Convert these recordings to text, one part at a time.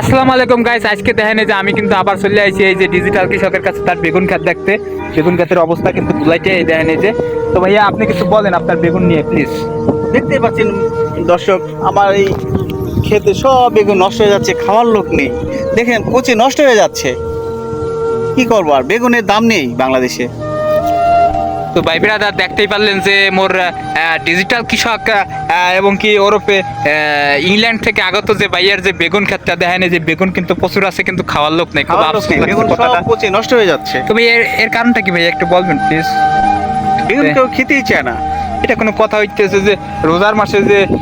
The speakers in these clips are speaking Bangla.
আসসালামু আলাইকুম গাইস আজকে দেখেন যে আমি কিন্তু আবার চলে আইছি এই যে ডিজিটাল কৃষকের কাছে তার বেগুন ক্ষেত দেখতে। বেগুন ক্ষেতের অবস্থা কিন্তু এই দেখেন এই যে। তো ভাইয়া, আপনি কিছু বলেন আপনার বেগুন নিয়ে প্লিজ দেখতে পাচ্ছেন দর্শক, আমার এই খেতে সব বেগুন নষ্ট হয়ে যাচ্ছে, খাওয়ার লোক নেই। দেখেন পচে নষ্ট হয়ে যাচ্ছে। কি করব আর? বেগুনের দাম নেই বাংলাদেশে। তো ভাই ব্রাদার দেখতেই পারলেন যে মোর ডিজিটাল কৃষক এবং কি ওরপে ইংল্যান্ড থেকে আগত যে ভাইয়ের যে বেগুন ক্ষেতটা দেখেন এই যে বেগুন কিন্তু প্রচুর আছে কিন্তু খাওয়ার লোক নেই খুব আফসোস নেই। পচে নষ্ট হয়ে যাচ্ছে। তো ভাই এর এর কারণটা কি ভাই একটু বলবেন প্লিজ বেগুন কেউ খেতেই চায় না। এটা কোনো কথা হইতেছে যে রোজার মাসে যে আহ,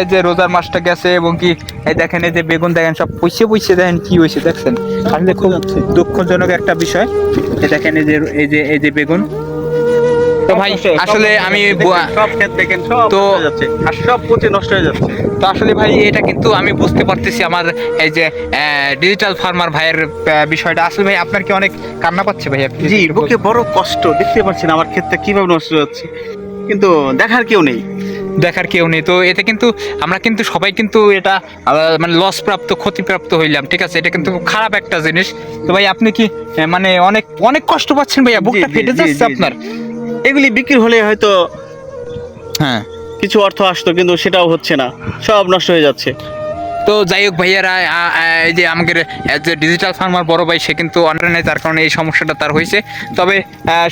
এই যে রোজার মাসটা গেছে এবং কি এই দেখেন এই যে বেগুন দেখেন সব পয়সে পয়সে দেখেন কি হয়েছে দেখছেন? আসলে খুব দুঃখজনক একটা বিষয়। এই দেখেন এই যে এই যে এই যে বেগুন তো ভাই আসলে আমি সব ক্ষেত দেখেন সব তো- যাচ্ছে। আর সব পচে নষ্ট হয়ে যাচ্ছে। তো আসলে ভাই এটা কিন্তু আমি বুঝতে পারতেছি আমার এই যে ডিজিটাল ফার্মার ভাইয়ের বিষয়টা। আসলে ভাই আপনার কি অনেক কান্না পাচ্ছে ভাই? জি বুকে বড় কষ্ট দেখতে পাচ্ছেন আমার ক্ষেতটা কীভাবে নষ্ট যাচ্ছে। কিন্তু দেখার কেউ নেই। দেখার কেউ নেই। তো এতে কিন্তু আমরা কিন্তু সবাই কিন্তু এটা মানে লস প্রাপ্ত ক্ষতিপ্রাপ্ত হইলাম ঠিক আছে? এটা কিন্তু খারাপ একটা জিনিস। তো ভাই আপনি কি মানে অনেক অনেক কষ্ট পাচ্ছেন ভাইয়া? বুকটা ফেটে যাচ্ছে। আপনার। এগুলি বিক্রি হলে হয়তো হ্যাঁ। কিছু অর্থ আসতো কিন্তু সেটাও হচ্ছে না। সব নষ্ট হয়ে যাচ্ছে। তো যাই হোক ভাইয়ারা এই যে আমাদের যে ডিজিটাল ফার্মার বড় ভাই, সে কিন্তু অনলাইনে তার কারণে এই সমস্যাটা তার হয়েছে। তবে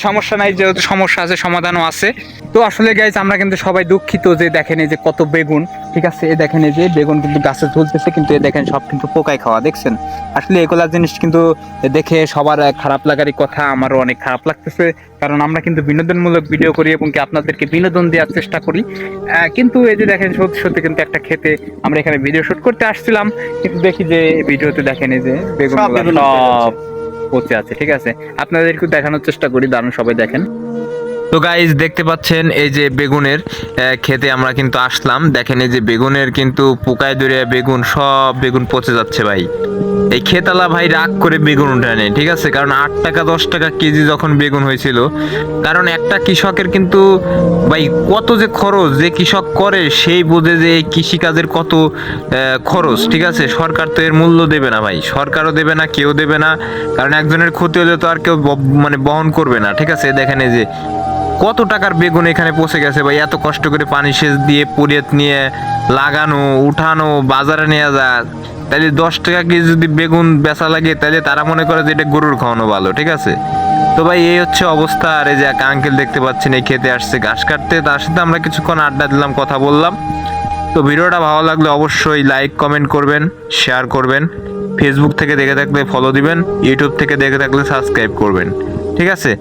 সমস্যা নাই, যেহেতু সমস্যা আছে, সমাধানও আছে। তো আসলে গাইজ আমরা কিন্তু সবাই দুঃখিত যে দেখেন এই যে কত বেগুন, ঠিক আছে? এ দেখেন এই যে বেগুন কিন্তু গাছে ঝুলতেছে, কিন্তু এ দেখেন সব কিন্তু পোকায় খাওয়া, দেখছেন? আসলে এগুলা জিনিস কিন্তু দেখে সবার খারাপ লাগারই কথা, আমারও অনেক খারাপ লাগতেছে। কারণ আমরা কিন্তু বিনোদনমূলক ভিডিও করি এবং কি আপনাদেরকে বিনোদন দেওয়ার চেষ্টা করি। কিন্তু এই যে দেখেন সত্যি সত্যি কিন্তু একটা খেতে আমরা এখানে ভিডিও শুট করতে আসছিলাম কিন্তু দেখি যে ভিডিওতে দেখেন এই যে বেগুন সব পচে আছে ঠিক আছে? আপনাদেরকে দেখানোর চেষ্টা করি দারুণ সবাই দেখেন। তো গাইজ দেখতে পাচ্ছেন এই যে বেগুনের খেতে আমরা কিন্তু আসলাম। দেখেন এই যে বেগুনের কিন্তু পোকায় ধরে বেগুন, সব বেগুন পচে যাচ্ছে ভাই। এই খেতালা ভাই রাগ করে বেগুন উঠে নেয় ঠিক আছে? কারণ আট টাকা, দশ টাকা কেজি যখন বেগুন হয়েছিল, কারণ একটা কৃষকের কিন্তু ভাই কত যে খরচ, যে কৃষক করে, সেই বোঝে যে এই কৃষিকাজের কত খরচ, ঠিক আছে? সরকার তো এর মূল্য দেবে না ভাই। সরকারও দেবে না, কেউ দেবে না। কারণ একজনের ক্ষতি হলে তো আর কেউ মানে বহন করবে না, ঠিক আছে? দেখেন এই যে কত টাকার বেগুন এখানে পচে গেছে ভাই? এত কষ্ট করে পানি সেচ দিয়ে, পুড়িয়ে নিয়ে, লাগানো, উঠানো, বাজারে নিয়ে যা তাহলে দশ টাকা কেজি যদি বেগুন বেচা লাগে তাহলে তারা মনে করে যে এটা গরুর খাওয়ানো ভালো, ঠিক আছে? তো ভাই, এই হচ্ছে অবস্থা। আর এই যে এক আঙ্কেল দেখতে পাচ্ছেন, এই খেতে আসছে ঘাস কাটতে। তার সাথে আমরা কিছুক্ষণ আড্ডা দিলাম, কথা বললাম। তো ভিডিওটা ভালো লাগলে অবশ্যই লাইক কমেন্ট করবেন শেয়ার করবেন। ফেসবুক থেকে দেখে থাকলে ফলো দিবেন ইউটিউব থেকে দেখে থাকলে সাবস্ক্রাইব করবেন, ঠিক আছে?